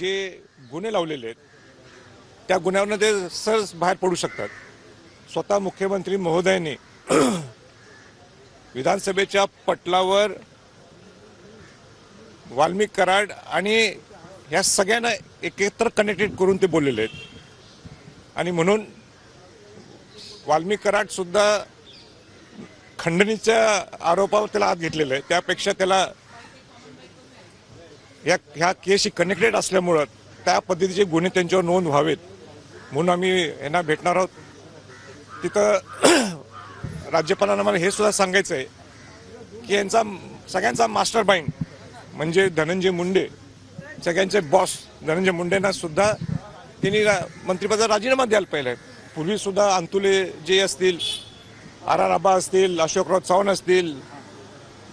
जे गुन्हे लावलेले आहेत त्या गुन्ह्यावरनं ते सहज बाहेर पडू शकतात. स्वतः मुख्यमंत्री महोदयांनी विधानसभेच्या पटलावर वाल्मिक कराड आणि ह्या सगळ्यांना एकत्र कनेक्टेड करून ते बोललेले आहेत. आणि म्हणून वाल्मिक कराडसुद्धा खंडणीच्या आरोपावर त्याला आत घेतलेलं आहे. त्यापेक्षा त्याला या ह्या केसशी कनेक्टेड असल्यामुळं त्या पद्धतीचे गुन्हे त्यांच्यावर नोंद व्हावेत. म्हणून आम्ही यांना भेटणार आहोत. तिथं राज्यपालांना मला हे सुद्धा सांगायचं आहे की यांचा सगळ्यांचा मास्टर माइंड म्हणजे धनंजय मुंडे सगळ्यांचे बॉस धनंजय मुंडेंना सुद्धा त्यांनी रा- मंत्रिपदाचा राजीनामा द्यायला पाहिला आहे पूर्वीसुद्धा अंतुले जे असतील आर आर आबा असतील अशोकराव चव्हाण असतील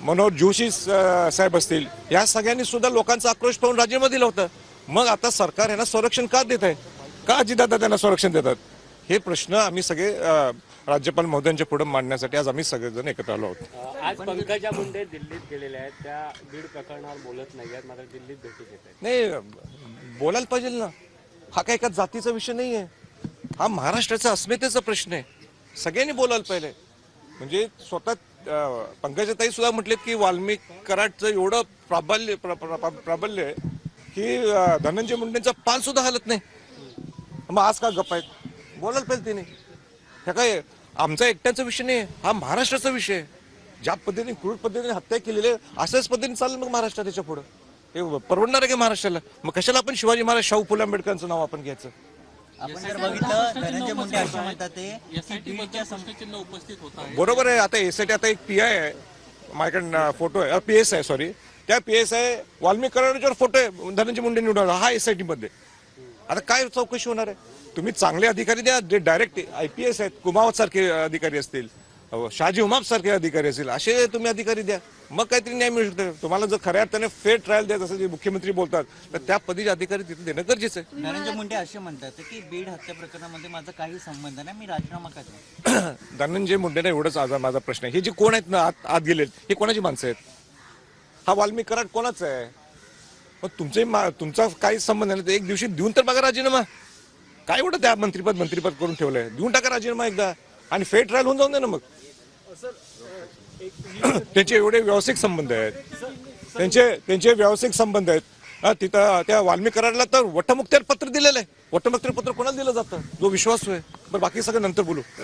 मनोहर जोशी साहेब असतील या सगळ्यांनी सुद्धा लोकांचा आक्रोश पाहून राजीनामा दिला होता. मग आता सरकार यांना संरक्षण का देत आहे? का अजितदादा त्यांना संरक्षण देतात? हे प्रश्न आम्ही सगळे राज्यपाल महोदयांच्या पुढे मांडण्यासाठी आज आम्ही सगळेजण एकत्र आलो आहोत. आज पंकजा मुंडे दिल्लीत गेलेल्या आहेत. त्या बीड प्रकरणावर बोलत नाही आहेत मात्र दिल्लीत भेटी घेत आहेत. नाही बोलायला पाहिजे ना. हा काय एका जातीचा विषय नाही आहे. हा महाराष्ट्राचा अस्मितेचा प्रश्न आहे. सगळ्यांनी बोलायला पाहिजे. म्हणजे स्वतः पंकजाताई सुद्धा म्हटलेत की वाल्मिक कराडचं एवढं प्राबल्य प्र- प्राबल्य आहे की धनंजय मुंडेंचा पान सुद्धा हलत नाही. मग आज का गप्प आहेत? बोलायला पाहिजे तिने. हे काय आमचा एकट्याचा विषय नाही हा महाराष्ट्राचा विषय आहे. ज्या पद्धतीने क्रूर पद्धतीने हत्या केलेली आहे अशाच पद्धतीने चालेल मग महाराष्ट्रात त्याच्या पुढं. हे परवडणार आहे का महाराष्ट्राला? मग कशाला आपण शिवाजी महाराज शाहू फुले आंबेडकरांचं नाव आपण घ्यायचं? आपण जर बघितलं धनंजय मुंडे असे म्हणतात ते की बीडच्या सम- प्रश्नचिन्ह उपस्थित होत आहे बरोबर आहे. आता एसआयटी आता एक पी आय आहे. माझ्याकडे फोटो आहे. पी एस आहे सॉरी त्या पी एस आहे वाल्मिक कराडाच्यावर फोटो आहे. धनंजय मुंडे निवडून हा एसआयटी मध्ये. आता काय चौकशी होणार आहे? तुम्ही चांगले अधिकारी द्या. जे डायरेक्ट आय पी एस आहेत. कुमावत सारखे अधिकारी असतील. शहाजी उमाप सारखे अधिकारी असतील. असे तुम्ही अधिकारी द्या. मग काहीतरी न्याय मिळू शकतो. तुम्हाला जर खऱ्या अर्थाने फेअर ट्रायल द्यायचं असं जे मुख्यमंत्री बोलतात तर त्या पदीचे अधिकारी तिथे देणं गरजेचं आहे. धनंजय मुंडे असे म्हणतात की बीड हत्या प्रकरणामध्ये माझा काही संबंध नाही मी राजीनामा करतो. धनंजय मुंडेना एवढंच आज माझा प्रश्न आहे. हे जे कोण आहेत ना आत आत गेलेत हे कोणाची माणसं आहेत? हा वाल्मिक कराड कोणाचा आहे? मग तुमचे मा- तुमचा काही संबंध नाही एक दिवशी देऊन तर बघा राजीनामा. काय एवढं त्या मंत्रीपद मंत्रीपद करून ठेवलंय? देऊन टाका राजीनामा एकदा. आणि फेअर ट्रायल होऊन जाऊन दे ना मग. त्यांचे एवढे व्यावसायिक संबंध आहेत. त्यांचे त्यांचे व्यावसायिक संबंध आहेत. तिथं त्या वाल्मिक कराडला तर वटमुक्त्यार पत्र दिलेलं आहे. वटमुक्त्यार पत्र कोणाला दिलं जातं? जो विश्वास आहे. बरं बाकी सगळं नंतर बोलू.